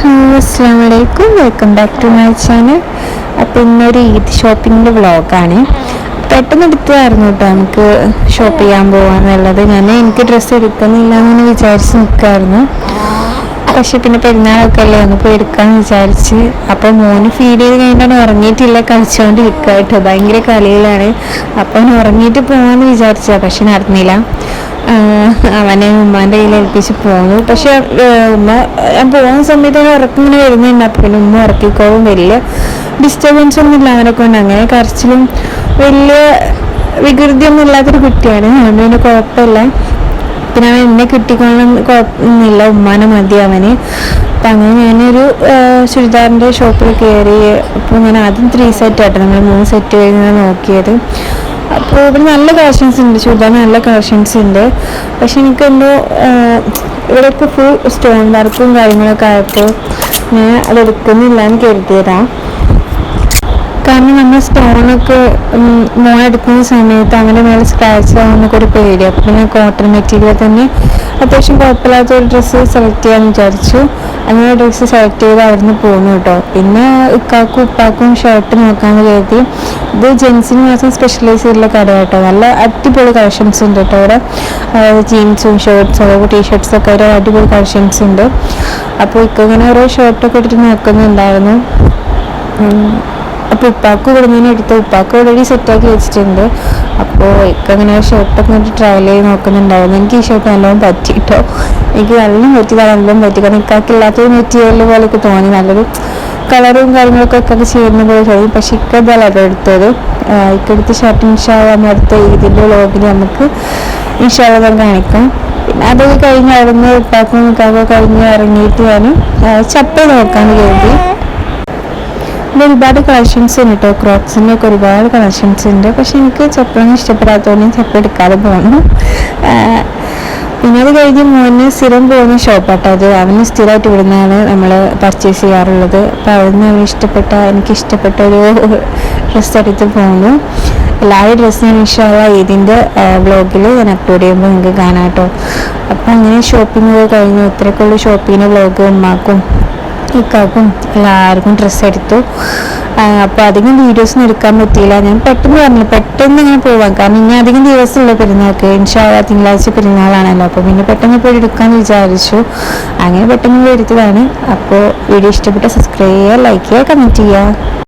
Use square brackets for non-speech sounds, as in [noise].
Hello അസ്സാം വലൈക്കും welcome back to my channel. അപ്പോൾ ഇന്നൊരു ഈദ് ഷോപ്പിങ്ങിന്റെ വ്ളോഗാണ്. പെട്ടെന്ന് എടുത്തതായിരുന്നു കേട്ടോ നമുക്ക് ഷോപ്പ് ചെയ്യാൻ പോകാന്നുള്ളത് ഞാൻ എനിക്ക് ഡ്രസ്സ് എടുക്കുന്നില്ല എന്ന് വിചാരിച്ച് നിൽക്കുമായിരുന്നു പക്ഷെ പിന്നെ പെരുന്നാളൊക്കെ അല്ലേ ഒന്ന് പോയി എടുക്കാമെന്ന് വിചാരിച്ച്. അപ്പോൾ മോന് ഫീൽ ചെയ്ത് കഴിഞ്ഞിട്ടാണ് ഉറങ്ങിയിട്ടില്ല. കളിച്ചുകൊണ്ട് നിൽക്കുക കേട്ടോ ഭയങ്കര കളിയിലാണ്. അപ്പോൾ ഉറങ്ങിയിട്ട് പോകാമെന്ന് വിചാരിച്ചതാണ് പക്ഷെ നടന്നില്ല. അവനെ ഉമ്മാന്റെ കയ്യിൽ ഏൽപ്പിച്ച് പോന്നു. പക്ഷെ ഉമ്മ ഞാൻ പോകുന്ന സമയത്ത് ഉറക്കം ഇങ്ങനെ വരുന്നുണ്ട്. അപ്പം പിന്നെ ഉമ്മ ഉറക്കിക്കോളും. വലിയ ഡിസ്റ്റർബൻസ് ഒന്നും ഇല്ല അവനെ കൊണ്ട്. അങ്ങനെ കരച്ചിലും വലിയ വികൃതിയൊന്നും ഇല്ലാത്തൊരു കുട്ടിയാണ്. അതുകൊണ്ട് പിന്നെ കുഴപ്പമില്ല. പിന്നെ അവൻ എന്നെ കിട്ടിക്കോണം കുഴപ്പമൊന്നുമില്ല. ഉമ്മാനെ മതി അവന്. അപ്പം അങ്ങനെ ഞാനൊരു ചുരിദാറിന്റെ ഷോപ്പിൽ കയറി അപ്പോൾ ഞാൻ ആദ്യം ത്രീ സെറ്റ് ആയിട്ട് നമ്മൾ മൂന്ന് സെറ്റ് കഴിഞ്ഞാൽ നോക്കിയത്. അപ്പോൾ ഇവിടെ നല്ല കളക്ഷൻസ് ഉണ്ട് ചുരിദാർ നല്ല കളക്ഷൻസ് ഉണ്ട്. പക്ഷെ എനിക്കെന്തോ ഇവിടെ ഇപ്പോൾ ഫുൾ സ്റ്റോൺ വർക്കും കാര്യങ്ങളൊക്കെ ആയപ്പോൾ ഞാൻ അത് എടുക്കുന്നില്ല എന്ന് കരുതിയതാണ് കാരണം നമ്മൾ സ്റ്റോണൊക്കെ മോൻ എടുക്കുന്ന സമയത്ത് അങ്ങനെ മേലെ സ്ക്രാച്ച് ആവുന്നൊക്കെ ഒരു പേടി അപ്പോൾ പിന്നെ കോട്ടൺ മെറ്റീരിയൽ തന്നെ അത്യാവശ്യം കുഴപ്പമില്ലാത്ത ഒരു ഡ്രസ്സ് സെലക്ട് ചെയ്യാമെന്ന് വിചാരിച്ചു. അങ്ങനെ ഡ്രസ്സ് സെലക്ട് ചെയ്ത് അവിടുന്ന് പോന്നു കേട്ടോ. പിന്നെ ഇക്കാക്കും ഉപ്പാക്കും ഷർട്ട് നോക്കാമെന്ന് കരുതി. ഇത് ജെൻസിന് മാത്രം സ്പെഷ്യലൈസ് ചെയ്തിട്ടുള്ള കട കേട്ടോ. നല്ല അടിപൊളി കളക്ഷൻസ് ഉണ്ട് കേട്ടോ അവിടെ. ജീൻസും ഷർട്ട്സും അതേപോലെ ടീ ഒക്കെ ഒരു അടിപൊളി കളക്ഷൻസ് ഉണ്ട്. അപ്പോൾ ഇക്ക ഇങ്ങനെ ഓരോ ഷർട്ടൊക്കെ ഇട്ടിട്ട് നോക്കുന്നുണ്ടായിരുന്നു. അപ്പോൾ ഉപ്പാക്ക് ഇവിടെ നിന്ന് എടുത്ത്. ഉപ്പാക്ക് ഓൾറെഡി സെറ്റാക്കി വെച്ചിട്ടുണ്ട്. അപ്പോൾ ഇക്ക ഇങ്ങനെ ഷർട്ടൊക്കെ ട്രയൽ ചെയ്ത് നോക്കുന്നുണ്ടായിരുന്നു. എനിക്ക് ഈ ഷർട്ട് നല്ലോണം പറ്റി കേട്ടോ. എനിക്ക് നല്ല പറ്റി നല്ലോണം പറ്റി. കാരണം ഇക്കാക്ക് ഇല്ലാത്തൊരു മെറ്റീരിയൽ പോലെയൊക്കെ തോന്നി. നല്ലൊരു കളറും കാര്യങ്ങളൊക്കെ ഒക്കെ ചേരുന്ന പോലെ തോന്നി. പക്ഷെ ഇക്ക ഇതല്ല കേട്ടോ എടുത്തത്. ആഹ് ഇക്ക എടുത്ത ഷർട്ട് ഇൻഷാ അടുത്ത ഇതിന്റെ വ്ളോഗിൽ നമുക്ക് ഇൻഷാള്ള കാണിക്കാം. പിന്നെ അതൊക്കെ കഴിഞ്ഞ് അവിടുന്ന് ഉപ്പാക്കും നിൽക്കാതെ കഴിഞ്ഞ് ഇറങ്ങിയിട്ട് ഞാൻ ചപ്പ നോക്കാൻ കരുതി. പിന്നെ ഒരുപാട് കളക്ഷൻസ് ഉണ്ട് കേട്ടോ ക്രോക്സിന്റെ ഒക്കെ ഒരുപാട് കളക്ഷൻസ് ഉണ്ട്. പക്ഷെ എനിക്ക് ചപ്പളൊന്നും ഇഷ്ടപ്പെടാത്തതുകൊണ്ട് ഞാൻ ചപ്പ എടുക്കാതെ പോകണം പിന്നെ അത് കഴിഞ്ഞ് മോന് സ്ഥിരം പോകുന്ന ഷോപ്പാട്ടോ അത്. അവന് സ്ഥിരമായിട്ട് ഇവിടുന്നാണ് നമ്മൾ പർച്ചേസ് ചെയ്യാറുള്ളത്. അപ്പോൾ അവിടുന്ന് അവന് ഇഷ്ടപ്പെട്ട എനിക്ക് ഇഷ്ടപ്പെട്ട ഒരു [laughs] ഡ്രസ്സ് എടുത്ത് പോകുന്നു. എല്ലാ ഡ്രസ്സ് ഞാൻ ഇഷ്ടമുള്ള ഇതിന്റെ വ്ളോഗിൽ ഞാൻ അപ്ലോഡ് ചെയ്യുമ്പോൾ നിങ്ങൾക്ക് കാണാം കേട്ടോ. അപ്പോൾ അങ്ങനെ ഷോപ്പിംഗ് കഴിഞ്ഞു. ഇത്രയൊക്കെയുള്ള ഷോപ്പിങ്ങിന്റെ വ്ളോഗ് ഉമ്മാക്കും. ഇക്കാക്കും എല്ലാവർക്കും ഡ്രസ്സ് എടുത്തു. അപ്പോൾ അധികം വീഡിയോസൊന്നും എടുക്കാൻ പറ്റിയില്ല. ഞാൻ പെട്ടെന്ന് പറഞ്ഞു പെട്ടെന്ന് ഇങ്ങനെ പോവാം. കാരണം ഇനി അധികം ദിവസമുള്ള പെരുന്നാൾക്ക് ഇൻഷാല്ല തിങ്കളാഴ്ച പെരുന്നാളാണല്ലോ. അപ്പോൾ പിന്നെ പെട്ടെന്ന് പോയി എടുക്കാമെന്ന് വിചാരിച്ചു. അങ്ങനെ പെട്ടെന്ന് എടുത്തതാണ്. അപ്പോൾ വീഡിയോ ഇഷ്ടപ്പെട്ട സബ്സ്ക്രൈബ് ചെയ്യുക ലൈക്ക് ചെയ്യുക കമന്റ് ചെയ്യുക.